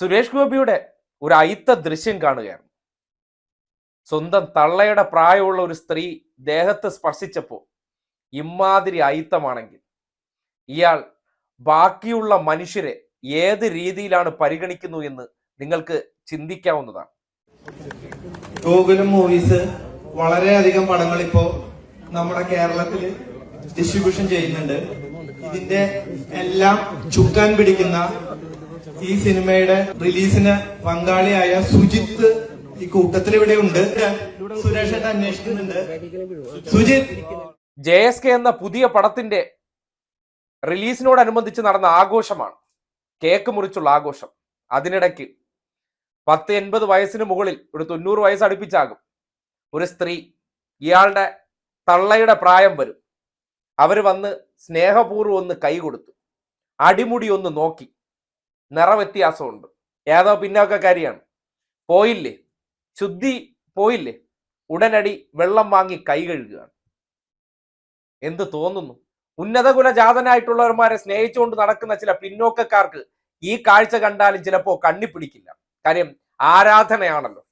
സുരേഷ് ഗോപിയുടെ ഒരു അയിത്ത ദൃശ്യം കാണുകയാണ്. സ്വന്തം തള്ളയുടെ പ്രായമുള്ള ഒരു സ്ത്രീ ദേഹത്ത് സ്പർശിച്ചപ്പോൾ ഇമാതിരി അയിത്തമാണെങ്കിൽ ഇയാൾ ബാക്കിയുള്ള മനുഷ്യരെ ഏത് രീതിയിലാണ് പരിഗണിക്കുന്നു എന്ന് നിങ്ങൾക്ക് ചിന്തിക്കാവുന്നതാണ്. ഗോകുലം മൂവീസ് വളരെയധികം പടങ്ങൾ ഇപ്പോ നമ്മുടെ കേരളത്തിൽ ഡിസ്ട്രിബ്യൂഷൻ ചെയ്യുന്നുണ്ട്. ഇതിന്റെ എല്ലാം ചുക്കാൻ പിടിക്കുന്ന ഈ സിനിമയുടെ റിലീസിന് പങ്കാളിയായ സുജിത്ത് ഈ കൂട്ടത്തിൽ ഇവിടെ ഉണ്ട്. സുരേഷ് അന്വേഷിക്കുന്നുണ്ട്. സുജിത്. ജെ എസ് കെ എന്ന പുതിയ പടത്തിന്റെ റിലീസിനോടനുബന്ധിച്ച് നടന്ന ആഘോഷമാണ്. കേക്ക് മുറിച്ചുള്ള ആഘോഷം. അതിനിടയ്ക്ക് പത്ത് എൺപത് വയസ്സിന് മുകളിൽ ഒരു തൊണ്ണൂറ് വയസ്സ് അടുപ്പിച്ചാകും. ഒരു സ്ത്രീ ഇയാളുടെ തള്ളയുടെ പ്രായം വരും. അവർ വന്ന് സ്നേഹപൂർവം ഒന്ന് കൈ കൊടുത്തു അടിമുടി ഒന്ന് നോക്കി. നിറവ്യത്യാസമുണ്ട്. ഏതോ പിന്നോക്കക്കാരിയാണ്. പോയില്ലേ? ശുദ്ധി പോയില്ലേ? ഉടനടി വെള്ളം വാങ്ങി കൈ കഴുകുകയാണ്. എന്ത് തോന്നുന്നു? ഉന്നത കുലജാതനായിട്ടുള്ളവന്മാരെ സ്നേഹിച്ചുകൊണ്ട് നടക്കുന്ന ചില പിന്നോക്കക്കാർക്ക് ഈ കാഴ്ച കണ്ടാലും ചിലപ്പോ കണ്ണി പിടിക്കില്ല കാര്യം ആരാധനയാണല്ലോ.